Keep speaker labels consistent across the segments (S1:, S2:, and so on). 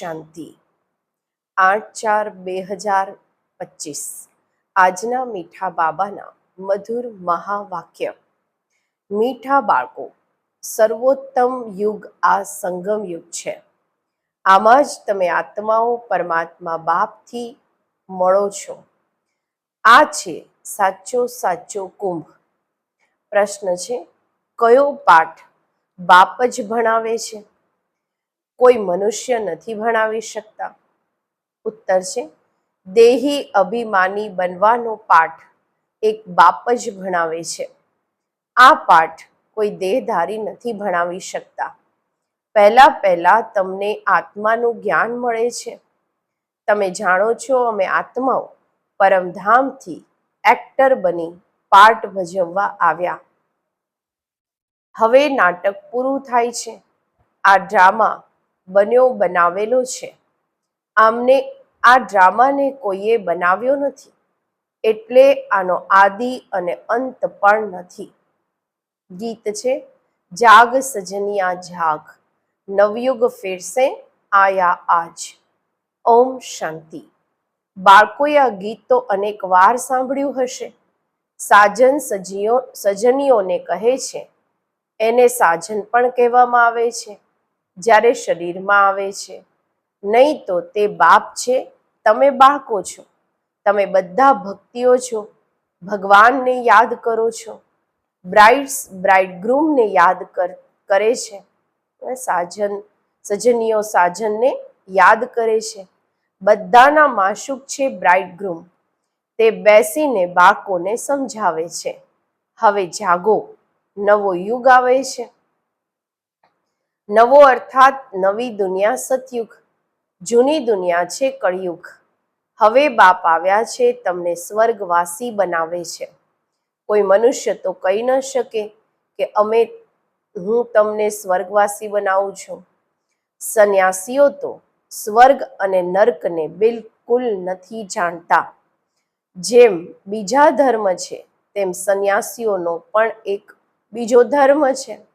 S1: શાંતિ. આઠ ચાર બે હજાર પચીસ. આજના મીઠા બાબાના મધુર મહાવાક્ય. મીઠા બાળકો, સર્વોત્તમ યુગ આ સંગમ યુગ છે. આમાં જ તમે આત્માઓ પરમાત્મા બાપથી મળો છો. આ છે સાચો સાચો કુંભ. પ્રશ્ન છે, કયો પાઠ બાપ જ ભણાવે છે? કોઈ મનુષ્ય નથી ભણાવી શકતા. ઉત્તર છે, દેહી અભિમાની બનવાનો પાઠ એક બાપ જ ભણાવે છે. આ પાઠ કોઈ દેહધારી નથી ભણાવી શકતા. પહેલા પહેલા તમને આત્માનું જ્ઞાન મળે છે. તમે જાણો છો અમે આત્માઓ પરમધામથી એક્ટર બની પાર્ટ ભજવવા આવ્યા. હવે નાટક પૂરું થાય છે. આ ડ્રામા બન્યો બનાવેલો છે. આમને આ ડ્રામાને કોઈએ બનાવ્યો નથી. એટલે આનો આદિ અને અંત પણ નથી. ગીત છે, જાગ સજનિયા જાગ નવયુગ ફેરસે આયા આજ, ઓમ શાંતિ. બાળકોએ આ ગીત તો અનેક વાર સાંભળ્યું હશે. સાજન સજીઓ, સજનીઓને કહે છે, એને સાજન પણ કહેવામાં આવે છે. જ્યારે શરીરમાં આવે છે. નહીં તો તે બાપ છે, તમે બાળકો છો. તમે બધા ભક્તિઓ છો. ભગવાનને યાદ કરો છો. બ્રાઇડ્સ, બ્રાઇડગ્રૂમને યાદ કર છે. સાજન, સજનીઓ સાજનને યાદ કરે છે. બધાના માશુક છે બ્રાઇડગ્રૂમ. તે બેસીને બાળકોને સમજાવે છે. હવે જાગો. નવો યુગ આવે છે. નવો અર્થાત નવી દુનિયા સતયુગ, જૂની દુનિયા છે કળિયુગ. હવે બાપ આવ્યા છે, તમને સ્વર્ગવાસી બનાવે છે. કોઈ મનુષ્ય તો કહી ન શકે કે અમે, હું તમને સ્વર્ગવાસી બનાવું છું. સંન્યાસીઓ તો સ્વર્ગ અને નર્કને બિલકુલ નથી જાણતા. જેમ બીજા ધર્મ છે, તેમ સંન્યાસીઓનો પણ એક બીજો ધર્મ છે.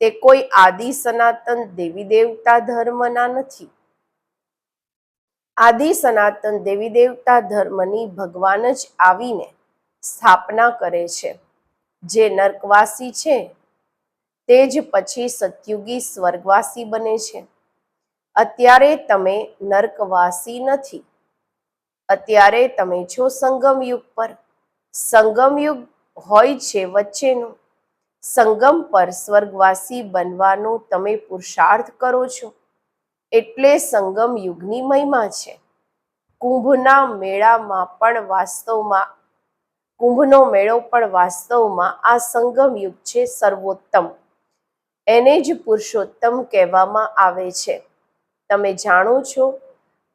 S1: તે કોઈ આદિ સનાતન દેવી દેવતા ધર્મના નથી. આદિ સનાતન દેવી દેવતા ધર્મની ભગવાન જ આવીને સ્થાપના કરે છે. જે નર્કવાસી છે, તે જ પછી સતયુગી સ્વર્ગવાસી બને છે. અત્યારે તમે નર્કવાસી નથી. અત્યારે તમે છો સંગમયુગ પર. સંગમયુગ હોય છે વચ્ચેનું. સંગમ પર સ્વર્ગવાસી બનવાનો તમે પુરુષાર્થ કરો છો. એટલે સંગમ યુગની મહિમા છે. કુંભના મેળામાં પણ વાસ્તવમાં, કુંભનો મેળો પણ વાસ્તવમાં આ સંગમ યુગ છે સર્વોત્તમ. એને જ પુરુષોત્તમ કહેવામાં આવે છે. તમે જાણો છો,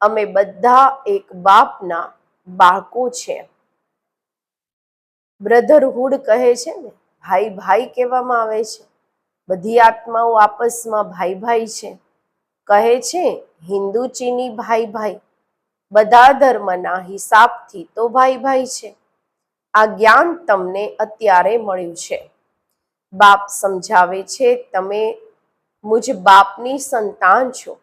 S1: અમે બધા એક બાપના બાળકો છે. બ્રધરહુડ કહે છે ને ભાઈ ભાઈ કહેવામાં આવે છે. બધી આત્માઓ આપસમાં ભાઈ ભાઈ છે. કહે છે, હિન્દુ ચીની ભાઈ ભાઈ, બધા ધર્મના હિસાબથી તો ભાઈ ભાઈ છે. આ જ્ઞાન તમને અત્યારે મળ્યું છે. બાપ સમજાવે છે, તમે મુજ બાપની સંતાન છો.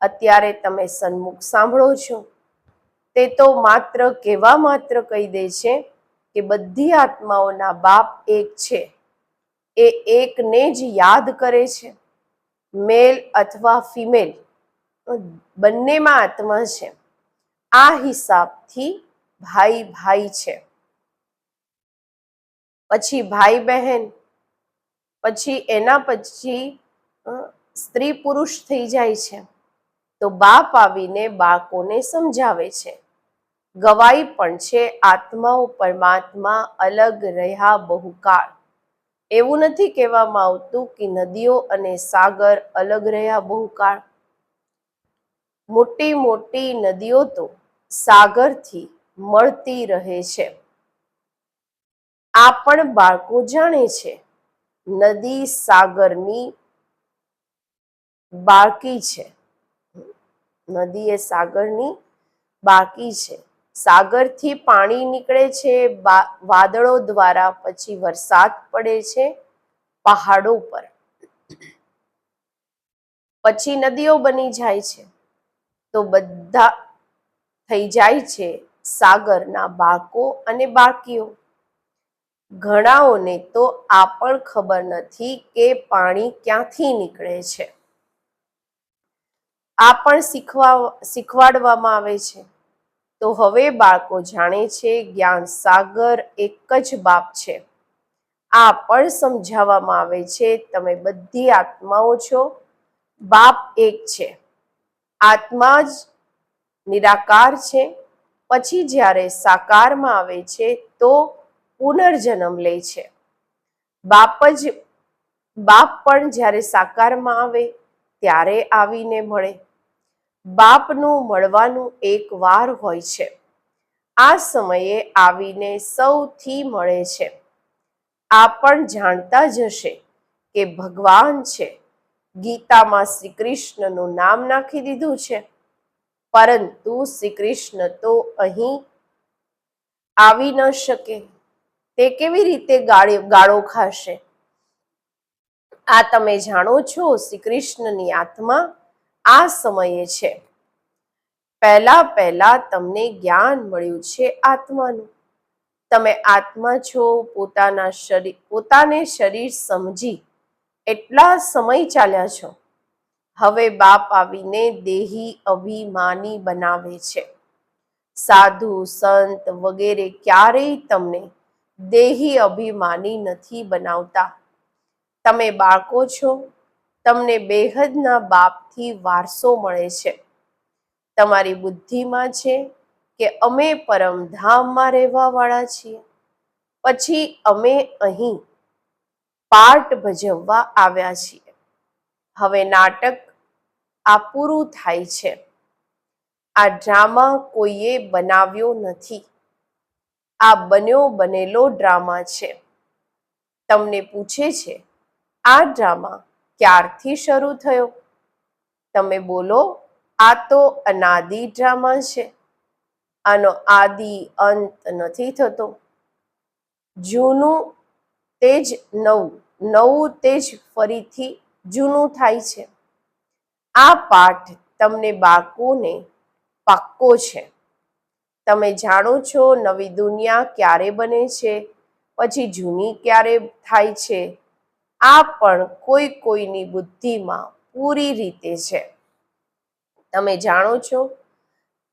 S1: અત્યારે તમે સન્મુખ સાંભળો છો. તે તો માત્ર કહેવા માત્ર કહી દે છે કે બધી આત્માઓના બાપ એક છે. એ એકને જ યાદ કરે છે. મેલ અથવા ફિમેલ. બંનેમાં આત્મા છે. આ હિસાબથી ભાઈ ભાઈ છે. પછી ભાઈ બહેન. પછી એના પછી સ્ત્રી પુરુષ થઈ જાય છે. તો બાપ આવીને બાળકોને સમજાવે છે. ગવાઈ પણ છે આત્માઓ પરમાત્મા અલગ રહ્યા બહુકાળ. એવું નથી કહેવામાં આવતું કે નદીઓ અને સાગર અલગ રહ્યા બહુકાળ. મોટી મોટી નદીઓ તો સાગરથી મળતી રહે છે. આ પણ બાળકો જાણે છે. નદી સાગરની બાળકી છે. નદી એ સાગરની બાકી છે. સાગરથી પાણી નીકળે છે વાદળો દ્વારા પછી વરસાદ પડે છે, પહાડો પર. પછી નદીઓ બની જાય છે. તો બધા થઈ જાય છે સાગરના બાળકો અને બાળકીઓ. ઘણાઓને તો આ પણ ખબર નથી કે પાણી ક્યાંથી નીકળે છે. આ પણ શીખવા, શીખવાડવામાં આવે છે. તો હવે બાળકો જાણે છે જ્ઞાન સાગર એક જ બાપ છે. આ પણ સમજાવવામાં આવે છે, તમે બધી આત્માઓ છો. બાપ એક છે. આત્મા જ નિરાકાર છે. પછી જ્યારે સાકારમાં આવે છે તો પુનર્જન્મ લે છે. બાપ જ, બાપ પણ જ્યારે સાકારમાં આવે, ત્યારે આવીને મળે. બાપનું મળવાનું એક વાર હોય છે. આ સમયે આવીને સૌથી મળે છે. આ પણ જાણતા જશે કે ભગવાન છે. ગીતામાં શ્રી કૃષ્ણનું નામ નાખી દીધું છે. પરંતુ શ્રી કૃષ્ણ તો અહીં આવી ન શકે. તે કેવી રીતે ગાળો ખાશે? આ તમે જાણો છો શ્રી કૃષ્ણની આત્મા આ સમયે છે. પહેલા પહેલા તમને જ્ઞાન મળ્યું છે આત્માનું. તમે આત્મા છો, પોતાના શરીર પોતાને શરીર સમજી એટલા સમય ચાલ્યા છો. હવે બાપ આવીને દેહી અભિમાની બનાવે છે. સાધુ, સંત વગેરે ક્યારેય તમને દેહી અભિમાની નથી બનાવતા. તમે બાળકો છો તમને બેહદના બાપથી વારસો મળે છે. તમારી બુદ્ધિમાં છે કે અમે પરમધામમાં રહેવાવાળા છીએ. પછી અમે અહીં પાઠ ભજવવા આવ્યા છીએ. હવે નાટક આ પૂરું થાય છે. આ ડ્રામા કોઈએ બનાવ્યો નથી. આ બન્યો બનેલો ડ્રામા છે. તમને પૂછે છે, આ ડ્રામા ક્યારથી શરૂ થયો? તમે બોલો, આ તો અનાદિ ડ્રામા છે. આનો આદિ અંત નથી થતો. જૂનું તે જ નવું નવું તે જ ફરીથી જૂનું થાય છે. આ પાઠ તમને બાળકોને પાક્કો છે. તમે જાણો છો નવી દુનિયા ક્યારે બને છે, પછી જૂની ક્યારે થાય છે આ પણ કોઈ કોઈની બુદ્ધિમાં પૂરી રીતે છે. તમે જાણો છો?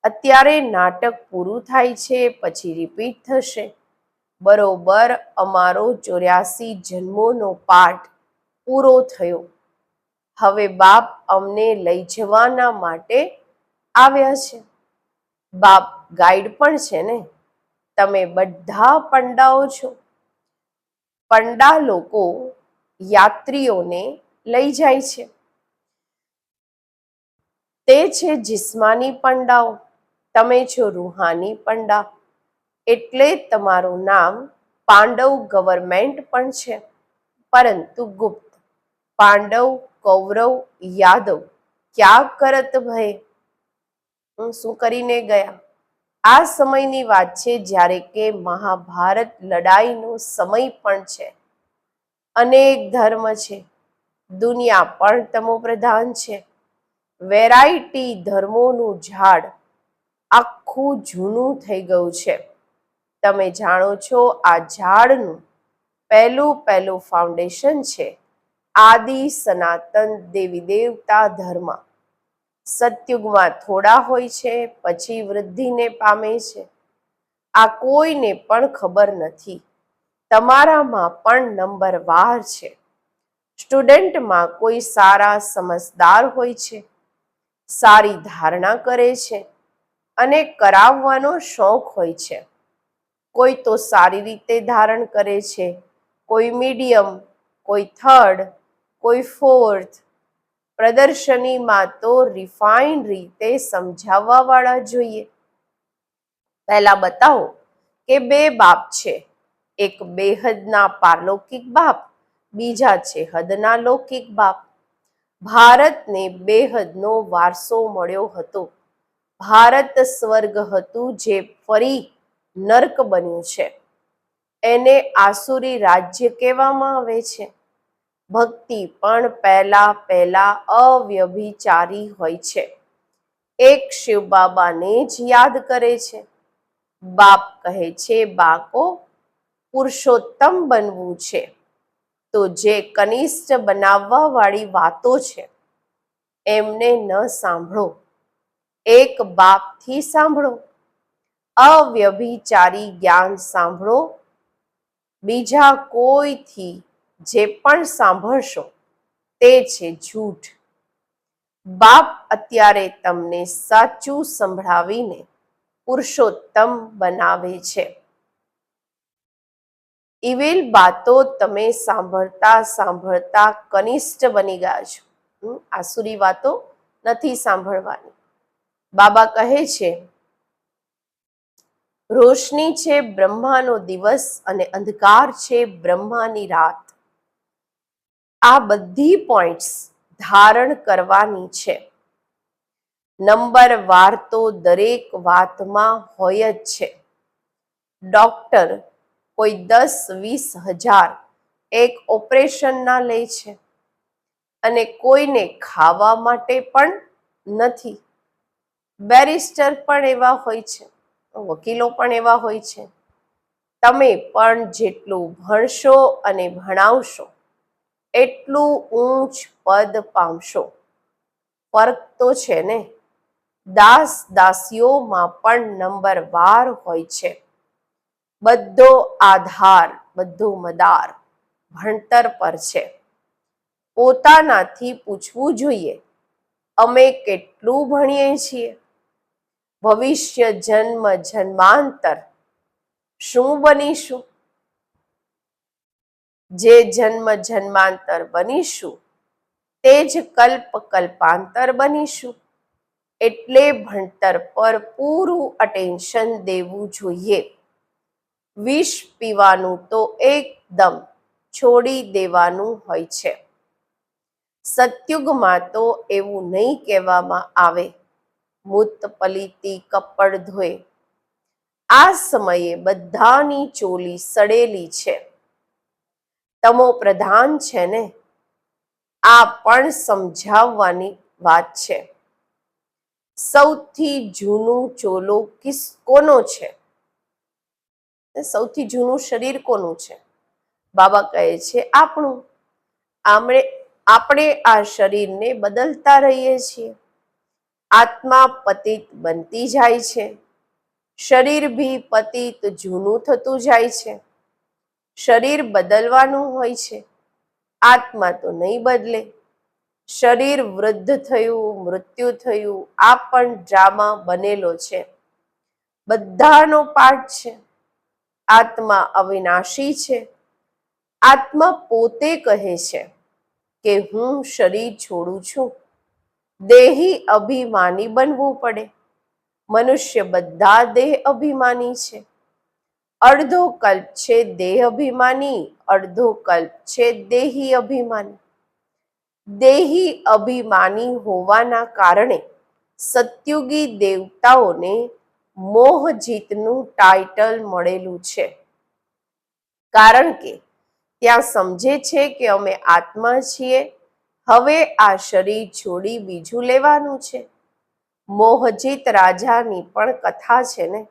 S1: અત્યારે નાટક પૂરું થાય છે, પછી રિપીટ થશે. બરોબર અમારો ચોર્યાસી જન્મોનો પાઠ પૂરો થયો. હવે બાપ અમને લઈ જવાના માટે આવ્યા છે. બાપ ગાઈડ પણ છે ને? તમે બધા પંડાઓ છો. પંડા લોકો યાત્રીઓને લઈ જાય છે. તે છે જિસ્માની પંડાઓ. તમે છો રૂહાની પંડા. એટલે તમારું નામ પાંડવ ગવર્મેન્ટ પણ છે. પરંતુ ગુપ્ત, પાંડવ, કૌરવ, યાદવ, ક્યાં કરત ભય? હું શું કરીને ગયા? આ સમયની વાત છે જ્યારે કે મહાભારત લડાઈનો સમય પણ છે. અનેક ધર્મ છે. દુનિયા પણ તમો પ્રધાન છે. વેરાયટી ધર્મોનું ઝાડ આખું જૂનું થઈ ગયું છે. તમે જાણો છો આ ઝાડનું પહેલું પહેલું ફાઉન્ડેશન છે આદિ સનાતન દેવી દેવતા ધર્મ. સતયુગમાં થોડા હોય છે, પછી વૃદ્ધિને પામે છે. આ કોઈને પણ ખબર નથી. તમારામાં પણ નંબર વાર છે. સ્ટુડન્ટમાં કોઈ સારા સમજદાર હોય છે, સારી ધારણા કરે છે અને કરાવવાનો શોખ હોય છે. કોઈ તો સારી રીતે ધારણ કરે છે, કોઈ મીડિયમ, કોઈ થર્ડ, કોઈ ફોર્થ. પ્રદર્શનીમાં તો રિફાઇન રીતે સમજાવવાવાળા જોઈએ. પહેલા બતાવો કે બે બાપ છે એક બેહદના પારલૌકિક બાપ, બીજા છે હદના લૌકિક બાપ. ભારતને બેહદનો વારસો મળ્યો હતો. ભારત સ્વર્ગ હતું જે ફરી નર્ક બન્યું છે. એને આસુરી રાજ્ય કહેવામાં આવે છે. ભક્તિ પણ પહેલા પહેલા અવ્યભિચારી હોય છે. એક શિવ બાબાને જ યાદ કરે છે. બાપ કહે છે બાકો પુરુષોત્તમ બનવું છે. તો જે કનિષ્ઠ બનાવવા વાળી વાતો છે, એમને ન સાંભળો. એક બાપથી સાંભળો. અવ્યભિચારી જ્ઞાન સાંભળો. બીજા કોઈથી જે પણ સાંભળશો, તે છે જૂઠ. બાપ અત્યારે તમને સાચું સંભળાવીને પુરુષોત્તમ બનાવે છે. ઇવેલ બાતો તમે સાંભળતા સાંભળતા કનિષ્ઠ બની ગયા છો. આસુરી વાતો નથી સાંભળવાની. બાબા કહે છે, રોશની છે બ્રહ્માનો દિવસ અને અંધકાર છે બ્રહ્માની રાત. આ બધી પોઈન્ટ્સ ધારણ કરવાની છે. નંબર વાર તો દરેક વાતમાં હોય જ છે. ડોક્ટર કોઈ દસ, વીસ હજાર એક ઓપરેશનના લે છે. અને કોઈને ખાવા માટે પણ નથી. બેરિસ્ટર પણ એવા હોય છે. વકીલો પણ એવા હોય છે. તમે પણ જેટલું ભણશો અને ભણાવશો, એટલું ઊંચ પદ પામશો. ફરક તો છે ને? દાસ દાસીઓમાં પણ નંબર વાર હોય છે. બધો આધાર, બધો મદાર ભણતર પર છે. પોતાનાથી પૂછવું જોઈએ, અમે કેટલું ભણીએ છીએ? ભવિષ્ય, જન્મ, જન્માંતર શું બનીશું? જે જન્મ, જન્માંતર બનીશું, તે જ કલ્પ, કલ્પાંતર બનીશું. એટલે ભણતર પર પૂરું અટેન્શન દેવું જોઈએ. વિષ પીવાનું તો એકદમ છોડી દેવાનું હોય છે. સત્યુગમાં તો એવું નહીં કહેવામાં આવે. મૂત પલીતી કપડ ધોએ. આ સમયે બધાની ચોલી સડેલી છે. તમો પ્રધાન છે ને? આ પણ સમજાવવાની વાત છે. સૌથી જૂનું ચોલો કિસ્કોનો છે? સૌથી જૂનું શરીર કોનું છે? બાબા કહે છે, આપણું. આપણે આપણે આ શરીરને બદલતા રહીએ છીએ. આત્મા પતિત બનતી જાય છે. શરીર ભી પતિત જૂનું થતું જાય છે. શરીર બદલવાનું હોય છે. આત્મા તો નહીં બદલે. શરીર વૃદ્ધ થયું, મૃત્યુ થયું, આ પણ ડ્રામા બનેલો છે. બધાનો પાઠ છે. આત્મા અવિનાશી છે. આત્મા પોતે કહે છે કે હું શરીર છોડું છું. દેહી અભિમાની બનવું પડે. મનુષ્ય બધા દેહ અભિમાની છે. અડધો કલ્પ છે દેહ અભિમાની, અડધો કલ્પ છે દેહી અભિમાની. દેહી અભિમાની હોવાના કારણે સત્યુગી દેવતાઓને મોહ જીતનું ટાઇટલ મળેલું છે. કારણ કે ત્યાં સમજે છે કે અમે આત્મા છીએ. હવે આ શરીર છોડી બીજું લેવાનું છે. મોહજીત રાજાની પણ કથા છે ને?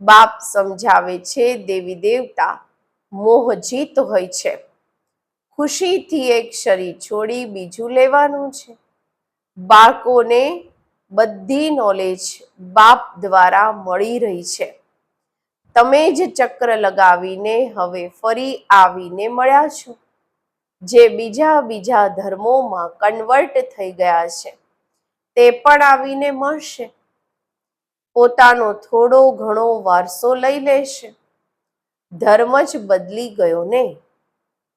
S1: બાપ સમજાવે છે દેવી દેવતા, મોહજીત હોય છે. ખુશીથી એક શરીર છોડી બીજું લેવાનું છે. બાળકોને બધી નોલેજ બાપ દ્વારા મળી રહી છે. તમે જ ચક્ર લગાવીને હવે ફરી આવીને મળ્યા છો. જે બીજા બીજા ધર્મોમાં કન્વર્ટ થઈ ગયા છે, તે પણ આવીને મળશે. પોતાનો થોડો ઘણો વારસો લઈ લેશે. ધર્મ જ બદલી ગયો ને?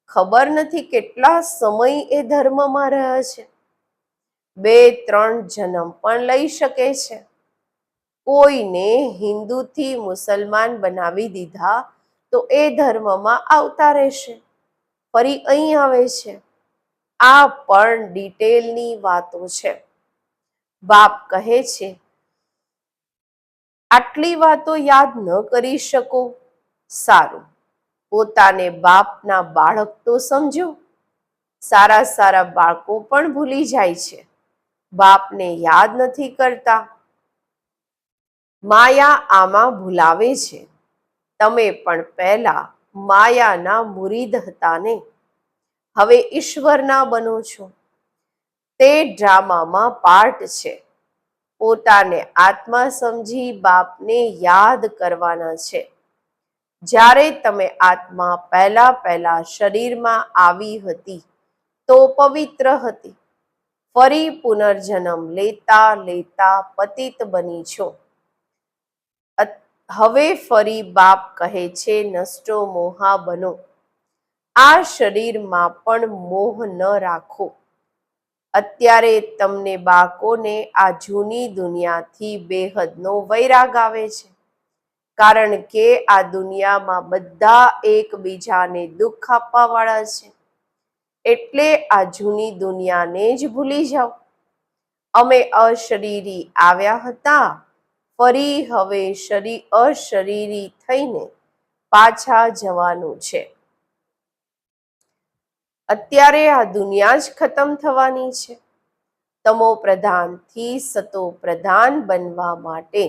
S1: ખબર નથી કેટલા સમય એ ધર્મમાં રહ્યા છે. બે ત્રણ જન્મ પણ લઈ શકે છે. કોઈને હિન્દુથી મુસલમાન બનાવી દીધા તો એ ધર્મમાં આવતા રહેશે. ફરી અહીં આવે છે. આ પણ ડિટેલની વાતો છે. બાપ કહે છે, આટલી વાતો યાદ ન કરી શકો. સારું. પોતાને બાપના બાળક તો સમજો. સારા સારા બાળકો પણ ભૂલી જાય છે. બાપને યાદ નથી કરતા. માયા આમાં ભૂલાવે છે. તમે પણ પહેલા માયાના મુરીદ હતા ને હવે ઈશ્વરના બનો છો. તે ડ્રામામાં પાર્ટ છે. પોતાને આત્મા સમજી બાપને યાદ કરવાના છે. જ્યારે તમે આત્મા પહેલા પહેલા શરીરમાં આવી હતી, તો પવિત્ર હતી. ફરી પુનર્જન્મ લેતા લેતા પતિત બની છો. હવે ફરી બાપ કહે છે, નષ્ટો મોહા બનો. આ શરીરમાં પણ મોહ ન રાખો. અત્યારે તમને બાકોને આ જૂની દુનિયાથી બેહદનો વૈરાગ આવે છે. કારણ કે આ દુનિયામાં બધા એકબીજાને દુઃખ આપવા વાળા છે. એટલે આ જૂની દુનિયાને જ ભૂલી જાઓ. અમે અશરીરી આવ્યા હતા, ફરી હવે શરી અશરીરી થઈને પાછા જવાનું છે. અત્યારે આ દુનિયા જ ખતમ થવાની છે. તમો પ્રધાનથી સતો પ્રધાન બનવા માટે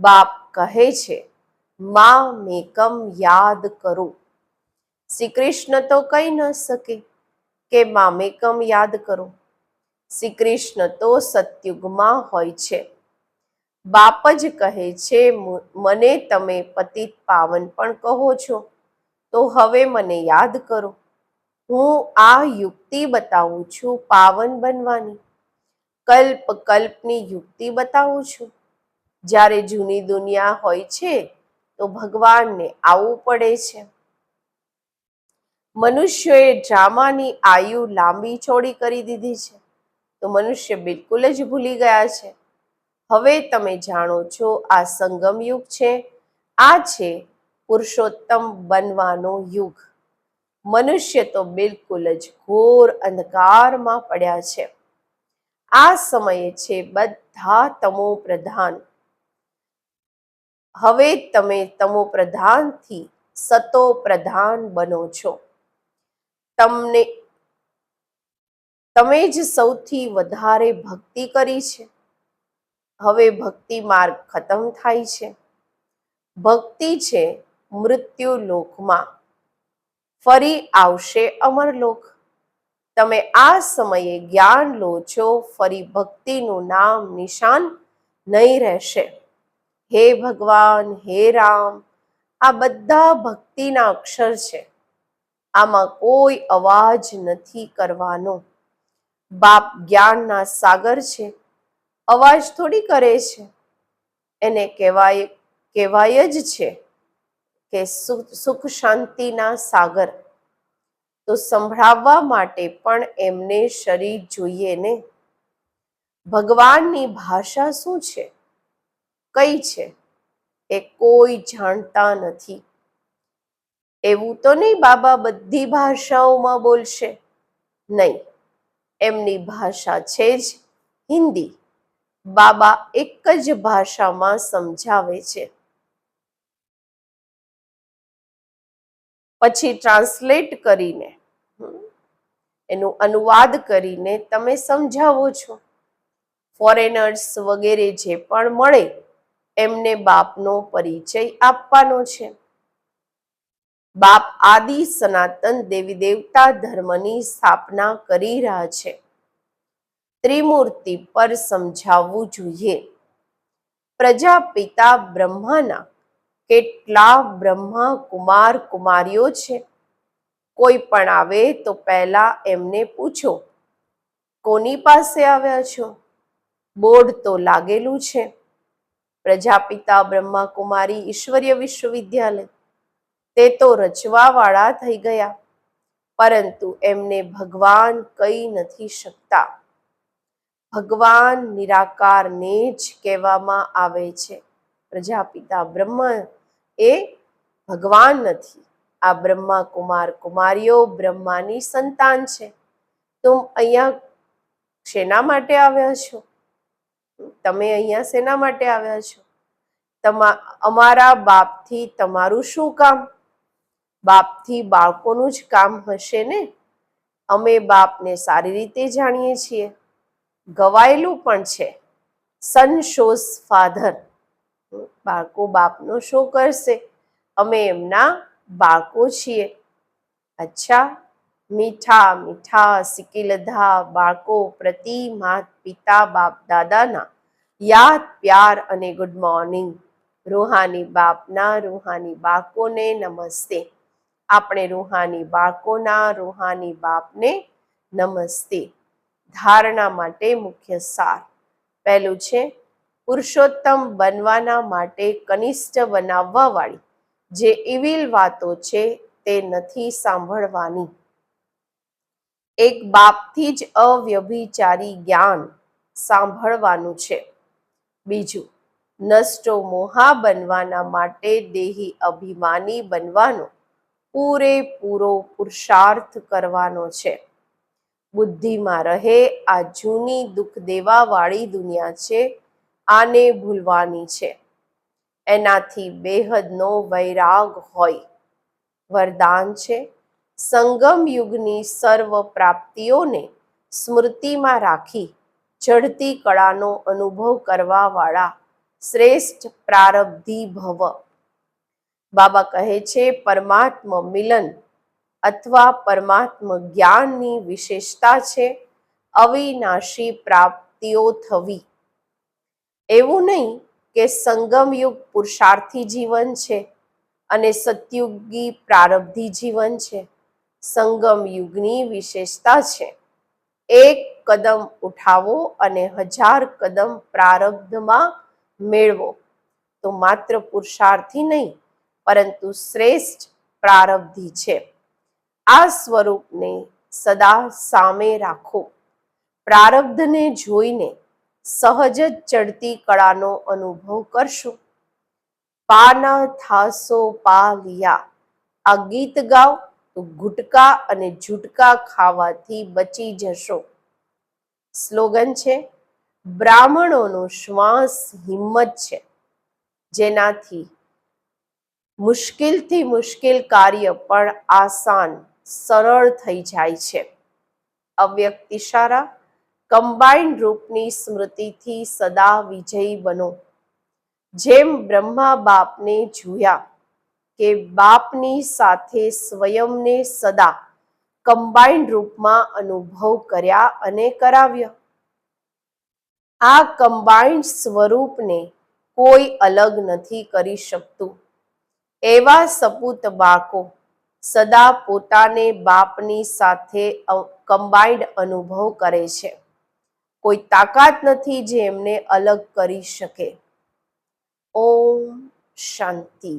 S1: બાપ કહે છે, માં મેકમ યાદ કરો. શ્રી કૃષ્ણ તો કહી ન શકે. કે મામેકમ યાદ કરો. શ્રી કૃષ્ણ તો સતયુગમાં હોય છે. બાપ જ કહે છે મને તમે પતિત પાવન પણ કહો છો. તો હવે મને યાદ કરો. હું આ યુક્તિ બતાવું છું પાવન બનવાની. કલ્પ કલ્પની યુક્તિ બતાવું છું. જ્યારે જૂની દુનિયા હોય છે, તો ભગવાનને આવવું પડે છે. મનુષ્યોએ ડ્રામાની આયુ લાંબી ચોડી કરી દીધી છે. તો મનુષ્ય બિલકુલ જ ભૂલી ગયા છે. હવે તમે જાણો છો આ સંગમ યુગ છે. આ છે પુરુષોત્તમ બનવાનો યુગ. મનુષ્ય તો બિલકુલ જ ઘોર અંધકારમાં પડ્યા છે. આ સમયે છે બધા તમો પ્રધાન. હવે તમે તમો પ્રધાનથી સતો પ્રધાન બનો છો. તમને તમે જ સૌથી વધારે ભક્તિ કરી છે. હવે ભક્તિ માર્ગ ખતમ થાય છે. ભક્તિ છે મૃત્યુ લોકમાં. ફરી આવશે અમરલોક. તમે આ સમયે જ્ઞાન લો છો, ફરી ભક્તિનું નામ નિશાન નહીં રહેશે. હે ભગવાન, હે રામ. આ બધા ભક્તિના અક્ષર છે. આમાં કોઈ અવાજ નથી કરવાનો. બાપ જ્ઞાનના સાગર છે. અવાજ થોડી કરે છે. એને કહેવાય કહેવાય જ છે કે સુખ શાંતિના સાગર. તો સંભળાવવા માટે પણ એમને શરીર જોઈએ ને. ભગવાનની ભાષા શું છે? કઈ છે? એ કોઈ જાણતા નથી. એવું તો નહીં બાબા બધી ભાષાઓમાં બોલશે? નહીં. એમની ભાષા છે જ હિન્દી. બાબા એક જ ભાષામાં સમજાવે છે. પછી ટ્રાન્સલેટ કરીને એનું અનુવાદ કરીને તમે સમજાવો છો. ફોરેનર્સ વગેરે જે પણ મળે, એમને બાપનો પરિચય આપવાનો છે. બાપ આદિ સનાતન દેવી દેવતા ધર્મની સ્થાપના કરી રહ્યા છે. ત્રિમૂર્તિ પર સમજાવવું જોઈએ. પ્રજાપિતા બ્રહ્માના કેટલા બ્રહ્મા કુમાર કુમારીઓ છે? કોઈ પણ આવે તો પહેલા એમને પૂછો, કોની પાસે આવ્યા છો? બોર્ડ તો લાગેલું છે. પ્રજાપિતા બ્રહ્મા કુમારી ઈશ્વરીય વિશ્વવિદ્યાલય તે તો રચવાવાળા થઈ ગયા. પરંતુ એમને ભગવાન કહી નથી શકતા. ભગવાન નિરાકારને જ કહેવામાં આવે છે. પ્રજાપિતા બ્રહ્મ એ ભગવાન નથી. આ બ્રહ્મા કુમાર કુમારીઓ બ્રહ્માની સંતાન છે. તો અહીંયા શેના માટે આવ્યા છો? તમે અહીંયા શેના માટે આવ્યા છો? તમા, અમારા બાપથી તમારું શું કામ? બાપથી બાળકોનું જ કામ હશે ને? અમે બાપને સારી રીતે જાણીએ છીએ. ગવાયેલું પણ છે. સન શોઝ ફાધર બાળકો બાપનો શો કરશે. અમે એમના બાળકો છીએ. અચ્છા, મીઠા મીઠા સિકિલધા બાળકો પ્રતિ માત પિતા, બાપ, દાદાના. યાદ, પ્યાર અને ગુડ મોર્નિંગ રૂહાની બાપના, રૂહાની બાળકોને નમસ્તે. આપણે રૂહાની બાળકોના, રૂહાની બાપને નમસ્તે. ધારણા માટે મુખ્ય સાર. પહેલું છે, પુરુષોત્તમ બનવાના માટે કનિષ્ઠ બનાવવાવાળી. જે ઇવિલ વાતો છે તે નથી સાંભળવાની. એક બાપથી જ અવ્યભિચારી જ્ઞાન સાંભળવાનું છે. બીજું, નષ્ટો મોહા બનવાના માટે દેહી અભિમાની બનવાનો. પૂરેપૂરો પુરુષાર્થ કરવાનો છે. બુદ્ધિમાં રહે આ જૂની દુઃખ દેવાવાળી દુનિયા છે, આને ભૂલવાની છે. એનાથી બેહદનો વૈરાગ હોય. વરદાન છે. સંગમ યુગની સર્વ પ્રાપ્તિઓને સ્મૃતિમાં રાખી ચઢતી કળાનો અનુભવ કરવાવાળા શ્રેષ્ઠ પ્રારબ્ધિ ભવ બાબા કહે છે, પરમાત્મ મિલન અથવા પરમાત્મ જ્ઞાનની વિશેષતા છે. અવિનાશી પ્રાપ્તિઓ થવી. એવું નહીં કે સંગમયુગ પુરુષાર્થી જીવન છે અને સતયુગી પ્રારબ્ધી જીવન છે. સંગમ યુગની વિશેષતા છે. એક કદમ ઉઠાવો અને હજાર કદમ પ્રારબ્ધમાં મેળવો. તો માત્ર પુરુષાર્થી નહીં પરંતુ શ્રેષ્ઠ પ્રારબ્ધી છે. આ સ્વરૂપને સદા સામે રાખો. પ્રારબ્ધને જોઈને સહજ જ ચડતી કળાનો અનુભવ કરશો. પાના થાસો પા લિયા. આ ગીત ગાઓ તો ગુટકા અને જુટકા ખાવાથી બચી જશો. સ્લોગન છે, બ્રાહ્મણોનો શ્વાસ હિંમત છે. જેનાથી મુશ્કેલથી મુશ્કેલ કાર્ય પણ આસાન, સરળ થઈ જાય છે. અવ્યક્ત ઇશારા કમ્બાઇન્ડ રૂપની સ્મૃતિથી સદા વિજયી બનો. જેમ બ્રહ્મા બાપને જોયા કે બાપની સાથે સ્વયંને સદા કમ્બાઈન રૂપમાં અનુભવ કર્યા અને કરાવ્યા. આ કમ્બાઈન્ડ સ્વરૂપને કોઈ અલગ નથી કરી શકતું. એવા સપૂત બાળકો સદા પોતાને બાપની સાથે કમ્બાઇન્ડ અનુભવ કરે છે. કોઈ તાકાત નથી જે એમને અલગ કરી શકે. ઓમ શાંતિ.